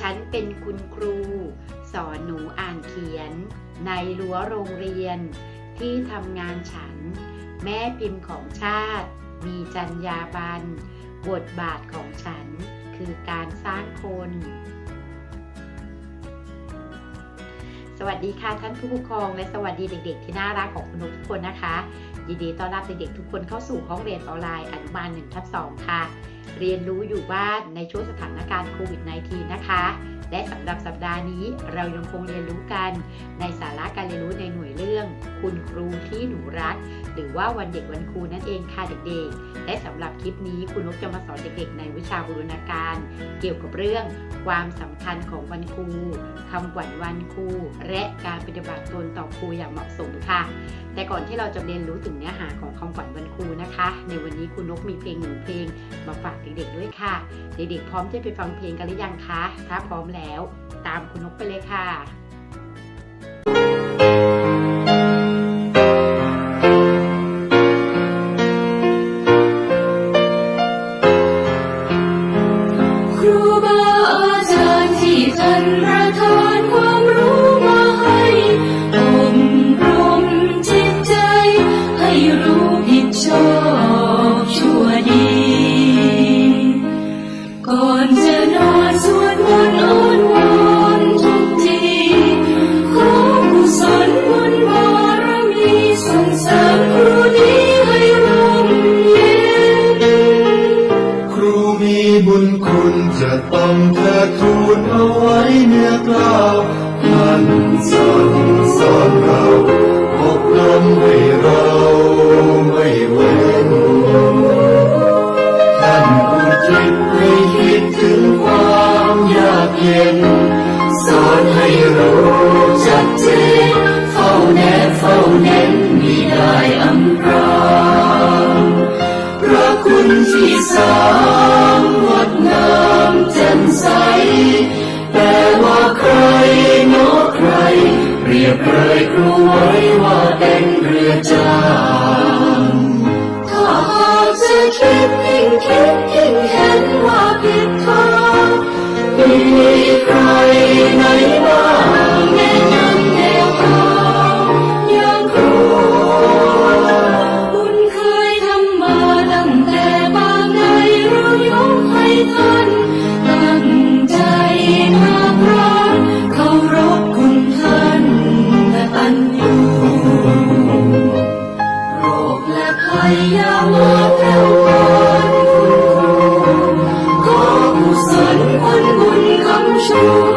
ฉันเป็นคุณครู สอนหนูอ่านเขียน ในรั้วโรงเรียน ที่ทำงานฉัน แม่พิมพ์ของชาติ มีจรรยาบรรณบทบาทของฉันคือการสร้างคน สวัสดีค่ะท่านผู้ปกครอง และสวัสดีเด็กๆ ที่น่ารักของคุณทุกคนนะคะ ยินดีต้อนรับเด็กๆทุกคนเข้าสู่ห้องเรียนออนไลน์อนุบาล1ทับ2ค่ะ เรียนรู้อยู่บ้านในช่วงสถานการณ์โควิด -19 นะคะ และสำหรับสัปดาห์นี้เรายังคงเรียนรู้กัน ในสาระการเรียนรู้ในหน่วยเรื่อง คุณครูที่หนูรัก รือว่าวันเด็กวันครูนั่นเองค่ะเด็กๆ และสำหรับคลิปนี้คุณนกจะมาสอนเด็กๆ ในวิชาบูรณาการ เกี่ยวกับเรื่องความสำคัญของวันครูคำขวัญวันครูและการปฏิบัติตนต่อครูอย่างเหมาะสมค่ะ แต่ก่อนที่เราจะเรียนรู้ถึงเนื้อหาของคำขวัญวันครูนะคะ ในวันนี้คุณนกมีเพลงหนึ่งเพลงมาฝากเด็กๆด้วยค่ะ เด็กๆพร้อมที่จะไปฟังเพลงกันหรือยังคะถ้าพร้อมแล้ว ตามคุณนกไปเลยค่ะารย์ที่ท่านประทานคว สอนสอนเราอบรมให้เราไม่เว้นท่านอุทิศให้คิดถึงความยากเย็น สอนให้รู้ชัดเจนเฝ้าแนบเฝ้าเน้นมิได้อำพรางพระคุณที่สามงด เคยครูไว้ว่าเป็นเรือจางถ้าหากจะคิดยิ่งคิดยิ่งเห็นว่าผิดทางมีใครไหนบ้างแน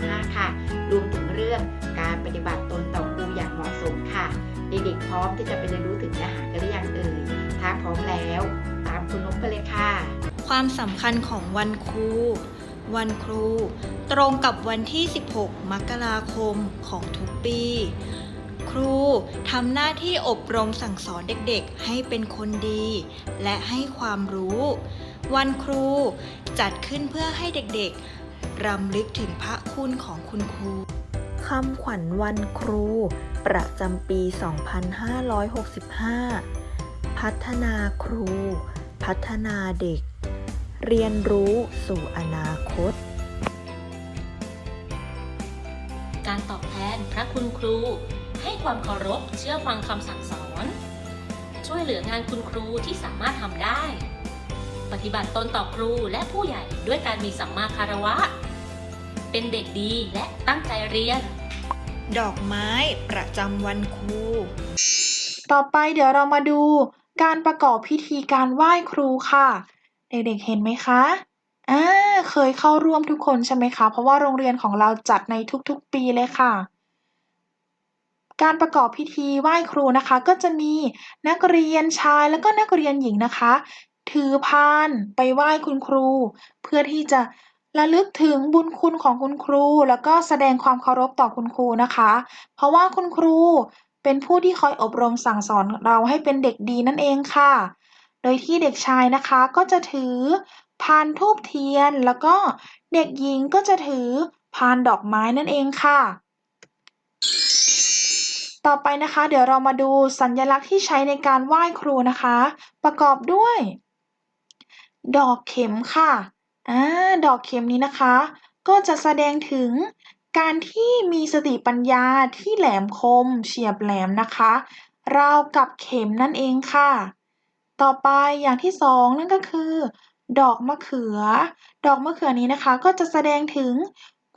25 ค่ะ รวมถึงเรื่องการปฏิบัติตนต่อครูอย่างเหมาะสมค่ะ เด็กๆพร้อมที่จะไปเรียนรู้ถึงเนื้อหากันหรือยังเอ่ยถ้าพร้อมแล้ว ตามคุณนกไปเลยค่ะ ความสำคัญของวันครูวันครู ตรงกับวันที่ 16 มกราคมของทุกปี ครูทำหน้าที่อบรมสั่งสอนเด็กๆ ให้เป็นคนดี และให้ความรู้ วันครูจัดขึ้นเพื่อให้เด็กๆ รำลึกถึงพระคุณของคุณครูคำขวัญวันครู ประจำปี 2565 พัฒนาครู พัฒนาเด็ก เรียนรู้สู่อนาคต การตอบแทนพระคุณครู ให้ความเคารพเชื่อฟังคำสั่งสอน ช่วยเหลืองานคุณครูที่สามารถทำได้ป ฏิบัติตนต่อครูและผู้ใหญ่ด้วยการมีสัมมาคารวะ เป็นเด็กดีและตั้งใจเรียน ดอกไม้ประจำวันครู ต่อไปเดี๋ยวเรามาดู การประกอบพิธีการไหว้ครูค่ะ เด็กๆเห็นไหมคะอ่าเคยเข้าร่วมทุกคนใช่ไหมคะ เพราะว่าโรงเรียนของเราจัดในทุกๆปีเลยค่ะการประกอบพิธีไหว้ครูนะคะ ก็จะมีนักเรียนชายแล้วก็นักเรียนหญิงนะคะ ถือพานไปไหว้คุณครู เพื่อที่จะระลึกถึงบุญคุณของคุณครู แล้วก็แสดงความเคารพต่อคุณครูนะคะ เพราะว่าคุณครูเป็นผู้ที่คอยอบรมสั่งสอนเราให้เป็นเด็กดีนั่นเองค่ะ โดยที่เด็กชายนะคะก็จะถือพานธูปเทียน แล้วก็เด็กหญิงก็จะถือพานดอกไม้นั่นเองค่ะ ต่อไปนะคะ เดี๋ยวเรามาดูสัญลักษณ์ที่ใช้ในการไหว้ครูนะคะ ประกอบด้วย ดอกเข็มค่ะอ่าดอกเข็มนี้นะคะ ก็จะแสดงถึงการที่มีสติปัญญาที่แหลมคม เฉียบแหลมนะคะราวกับเข็มนั่นเองค่ะ ต่อไปอย่างที่สองนั่นก็คือ ดอกมะเขือ ดอกมะเขือนี้นะคะ ก็จะแสดงถึง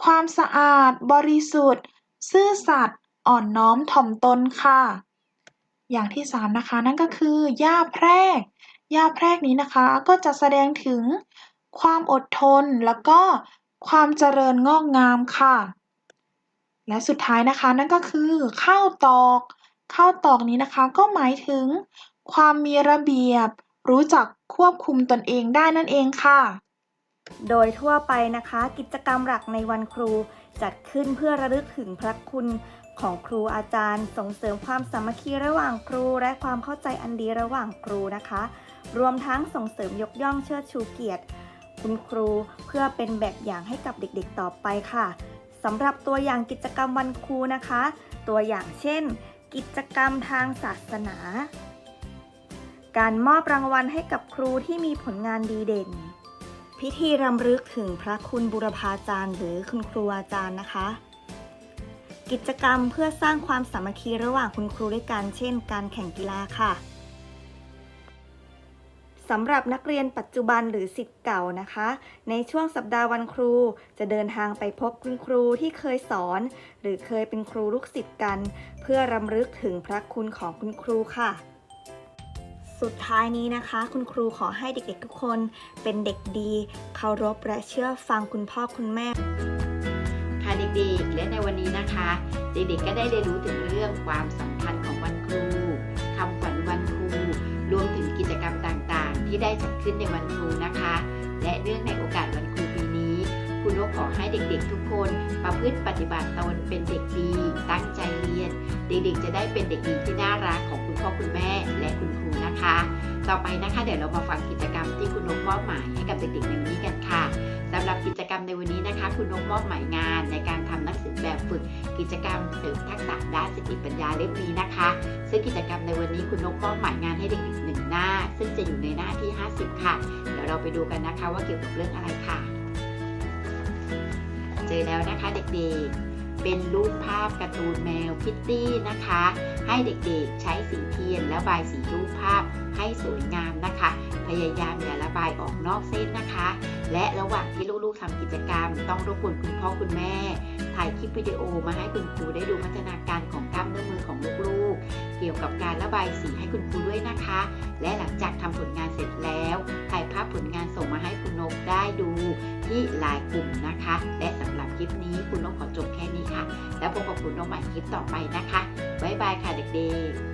ความสะอาด บริสุทธิ์ ซื่อสัตย์อ่อนน้อมถ่อมตนค่ะ อย่างที่สามนะคะนั่นก็คือหญ้าแพรก หญ้าแพรกนี้นะคะก็จะแสดงถึงความอดทนแล้วก็ความเจริญงอกงามค่ะ และสุดท้ายนะคะนั่นก็คือข้าวตอก ข้าวตอกนี้นะคะก็หมายถึง ความมีระเบียบ รู้จักควบคุมตนเองได้นั่นเองค่ะ โดยทั่วไปนะคะ กิจกรรมหลักในวันครูจัดขึ้นเพื่อระลึกถึงพระคุณของครูอาจารย์ ส่งเสริมความสามัคคีระหว่างครู และความเข้าใจอันดีระหว่างครูนะคะ รวมทั้งส่งเสริมยกย่องเชิดชูเกียรติ คุณครูเพื่อเป็นแบบอย่างให้กับเด็กๆต่อไปค่ะสำหรับตัวอย่างกิจกรรมวันครูนะคะ ตัวอย่างเช่น กิจกรรมทางศาสนา การมอบรางวัลให้กับครูที่มีผลงานดีเด่น พิธีรำลึกถึงพระคุณบุรพาจารย์หรือคุณครูอาจารย์นะคะ กิจกรรมเพื่อสร้างความสามัคคีระหว่างคุณครูด้วยกันเช่น การแข่งกีฬาค่ะ สำหรับนักเรียนปัจจุบันหรือสิทธิ์เก่านะคะ ในช่วงสัปดาห์วันครู จะเดินทางไปพบคุณครูที่เคยสอน หรือเคยเป็นครูลูกศิษย์กัน เพื่อรำลึกถึงพระคุณของคุณครูค่ะ สุดท้ายนี้นะคะ คุณครูขอให้เด็กๆทุกคนเป็นเด็กดีเคารพและเชื่อฟังคุณพ่อคุณแม่ ค่ะเด็กๆและในวันนี้นะคะ เด็กๆก็ได้เรียนรู้ถึงเรื่องความสำคัญของ ที่ได้จัดขึ้นในวันครูนะคะ และเรื่องในโอกาสวันครูปีนี้ คุณนกขอให้เด็กๆ ทุกคนประพฤติปฏิบัติตนเป็นเด็กดี ตั้งใจเรียน เด็กๆ จะได้เป็นเด็กดีที่น่ารักของคุณพ่อคุณแม่และคุณครูนะคะ ต่อไปนะคะ เดี๋ยวเรามาฟังกิจกรรมที่คุณนกมอบหมายให้กับเด็กๆในวันนี้กันค่ะสำหรับกิจกรรมในวันนี้นะคะ คุณนกมอบหมายงาน ในการทำหนังสือแบบฝึกกิจกรรมเสริมทักษะด้านสติปัญญาเล่มนี้นะคะ ซึ่งกิจกรรมในวันนี้คุณนกมอบหมายงานให้เด็กๆหนึ่งหน้า ซึ่งจะอยู่ในหน้าที่ 50 ค่ะ เดี๋ยวเราไปดูกันนะคะว่าเกี่ยวกับเรื่องอะไรค่ะ เจอแล้วนะคะเด็กๆ เป็นรูปภาพการ์ตูนแมวคิตตี้นะคะ ให้เด็กๆใช้สีเทียนและบายสีรูปภาพให้สวยงามนะคะ พยายามอย่าระบายออกนอกเส้นนะคะ และระหว่างที่ลูกๆทำกิจกรรม ต้องรบกวนคุณพ่อคุณแม่ ถ่ายคลิปวิดีโอมาให้คุณครูได้ดูพัฒนาการของกล้ามเนื้อมือของลูกๆ เกี่ยวกับการระบายสีให้คุณครูด้วยนะคะ และหลังจากทำผลงานเสร็จแล้วถ่ายภาพผลงานส่งมาให้คุณนกได้ดูที่ไลน์กลุ่มนะคะ และสำหรับคลิปนี้คุณนกขอจบ แล้วพบกับคุณนกใหม่คลิปต่อไปนะคะบ๊ายบายค่ะเด็กๆ